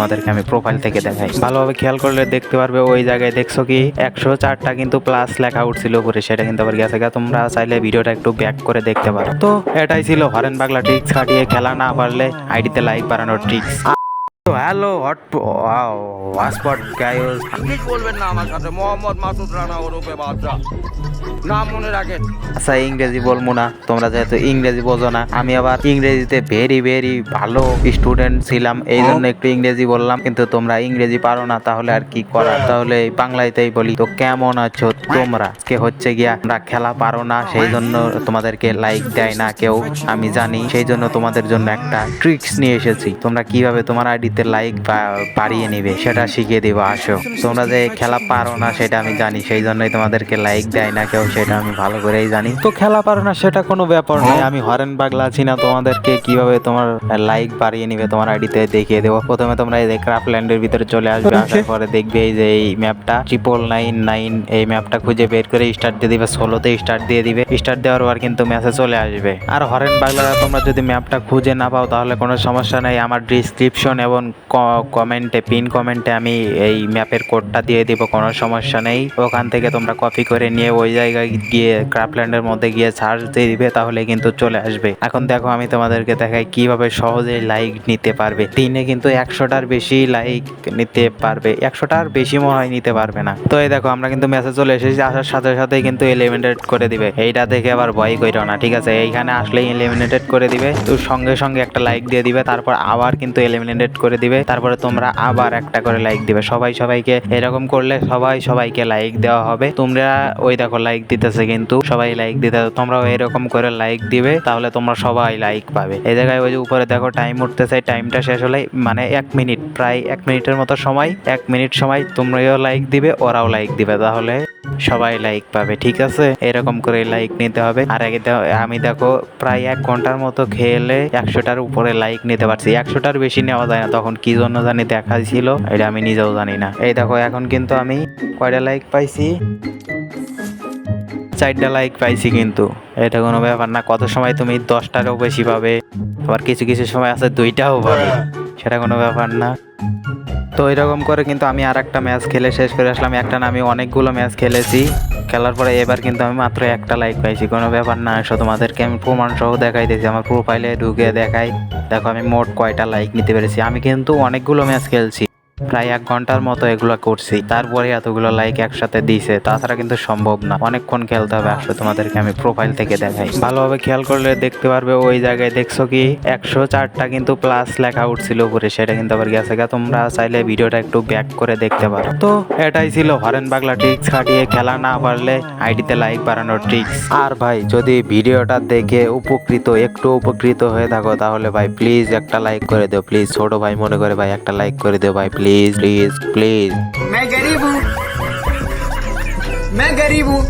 তোমাদেরকে আমি প্রোফাইল থেকে দেখাই। ভালোভাবে খেয়াল করলে দেখতে পারবে, ওই জায়গায় দেখছ কি, একশো চারটা কিন্তু প্লাস লেখা উঠছিল উপরে, সেটা কিন্তু আবার গেছে। তোমরা চাইলে ভিডিওটা একটু ব্যাক করে দেখতে পারো। তো এটাই ছিল হরেন বাংলা ট্রিক্স কাটিয়ে খেলা না পারলে আইডিতে লাইক বাড়ানোর tricks hello hot hotspot guys English বলবেন না আমার সাথে মোহাম্মদ মাসুদ রানা ওরফে বাদশা নাম মনে রাখেন আচ্ছা ইংরেজি বলব না তোমরা যেহেতু ইংরেজি বোঝো না আমি আবার ইংরেজিতে ভেরি ভেরি ভালো স্টুডেন্ট ছিলাম এই জন্য একটু ইংরেজি বললাম কিন্তু তোমরা ইংরেজি পারো না তাহলে আর কি করার? তাহলে এই বাংলাতেই বলি। তো কেমন আছো তোমরা? কে হচ্ছে গিয়া? আমরা খেলা পারো না সেই জন্য তোমাদেরকে লাইক দেয় না কেউ আমি জানি। সেই জন্য তোমাদের জন্য একটা ট্রিক্স নিয়ে এসেছি। তোমরা কীভাবে তোমার আইডিতে লাইক বাড়িয়ে নিবে সেটা শিখিয়ে দিব আসো। তোমরা যে খেলা পারো না সেটা আমি জানি সেই জন্যই তোমাদেরকে লাইক দেয় না কেউ সেটা আমি ভালো করেই জানি। তো খেলা পারো না সেটা কোনো ব্যাপার নয় আমি হরেন পাগলা আছি না তোমাদেরকে কীভাবে তোমার লাইক বাড়িয়ে নিবে তোমার আইডিতে দেখিয়ে দেবো। প্রথমে তোমরা এই যে ক্রাফল্যান্ডের ভিতরে চলে আসবে আসার পরে দেখবে এই যে এই ম্যাপটা ট্রিপল নাইন নাইন এই ম্যাপটা খুঁজে বের করে স্টার্ট দিয়ে দিবে ষোলোতে স্টার্ট দিয়ে দিবে। স্টার্ট দেওয়ার পর কিন্তু ম্যাচে চলে আসবে। আর হরেন বাংলারা তোমরা যদি ম্যাপটা খুঁজে না পাও তাহলে কোনো সমস্যা নেই আমার ডিসক্রিপশন এবং কমেন্টে, পিন কমেন্টে আমি এই ম্যাপের কোডটা দিয়ে দিব, কোনো সমস্যা নেই। ওখান থেকে তোমরা কপি করে নিয়ে ওই জায়গায় গিয়ে ক্রাফল্যান্ডের মধ্যে গিয়ে সার্চ দিয়ে দিবে, তাহলে কিন্তু চলে আসবে। এখন দেখো আমি তোমাদেরকে দেখাই কীভাবে সহজেই লাইক নিতে পারবে। দিনে কিন্তু একশোটার বেশি লাইক নিতে পারবে, একশোটার বেশি মনে হয় নিতে পারবে না। তো এই দেখো আমরা কিন্তু মেসেজ চলে এসেছি, আসার সাথে সাথে কিন্তু এলিমিনেটেড করে দিবে। এইটা দেখে আবার ভয় কইরো না, ঠিক আছে? এইখানে আসলেই এলিমিনেটেড করে দিবে। তো সঙ্গে সঙ্গে একটা লাইক দিয়ে দিবে, তারপর আবার কিন্তু এলিমিনেটেড করে দিবে, তারপরে তোমরা আবার একটা করে লাইক দিবে। সবাই সবাইকে এরকম করলে সবাই সবাইকে লাইক দেওয়া হবে। তোমরা, ওই দেখো লাইক দিতেছে কিন্তু, সবাই লাইক দিতে তোমরাও এরকম করে লাইক দিবে, তাহলে তোমরা সবাই লাইক পাবে। এই জায়গায় ওই যে উপরে দেখো টাইম উঠতেছে টাইমটা শেষ হলে মানে এক মিনিট প্রায় এক মিনিটের মতো সময়, এক মিনিট সময় তোমরাও লাইক দিবে, ওরাও লাইক দিবে। তাহলে সবাই লাইক পাবে, ঠিক আছে? এরকম করে লাইক নিতে হবে। আর আগে আমি দেখো প্রায় এক ঘণ্টার মতো খেলে একশোটার উপরে লাইক নিতে পারছি। একশোটার বেশি নেওয়া যায় না। তখন কি জন্য জানি দেখাইছিল, এটা আমি নিজেও জানি না। এই দেখো, এখন কিন্তু আমি কয়টা লাইক পাইছি? চারটা লাইক পাইছি কিন্তু। এটা কোনো ব্যাপার না, কত সময় তুমি দশটারও বেশি পাবে, আবার কিছু কিছু সময় আছে দুইটাও পাবে। সেটা কোনো ব্যাপার না। তো এরকম করে কিন্তু আমি আর একটা ম্যাচ খেলে শেষ করে আসলাম। একটা না, আমি অনেকগুলো ম্যাচ খেলেছি। খেলার পরে এবার কিন্তু আমি মাত্র একটা লাইক পাইছি। কোনো ব্যাপার না, আসো তোমাদেরকে আমি প্রমাণ সহ দেখাই দিয়েছি। আমার প্রোফাইলে ঢুকে দেখাই। দেখো আমি মোট কয়টা লাইক নিতে পেরেছি। আমি কিন্তু অনেকগুলো ম্যাচ খেলছি। প্রায় এক ঘণ্টার মতো এগুলো করছি। তারপরে এতগুলো লাইক একসাথে দিছে। তাছাড়া কিন্তু সম্ভব না। অনেকক্ষণ খেলতে হবে আসলে তোমাদেরকে আমি প্রোফাইল থেকে দেখাই। ভালোভাবে খেয়াল করলে দেখতে পারবে ওই জায়গায় দেখছ কি, একশো চারটা কিন্তু প্লাস লেখা উঠছিল উপরে। সেটা কিন্তু আবার গেছে গা। তোমরা চাইলে ভিডিওটা একটু ব্যাক করে দেখতে পারো। তো এটাই ছিল হরেন বাংলা ট্রিক্স খাটিয়ে খেলা না পারলে আইডিতে লাইক বাড়ানোর ট্রিক্স আর ভাই, যদি ভিডিওটা দেখে উপকৃত, একটু উপকৃত হয়ে থাকো তাহলে ভাই প্লিজ একটা লাইক করে দিও। প্লিজ ছোট ভাই মনে করে ভাই, একটা লাইক করে দিও ভাই প্লিজ प्लीज़ प्लीज़ प्लीज़ मैं गरीब हूँ। मैं गरीब हूँ।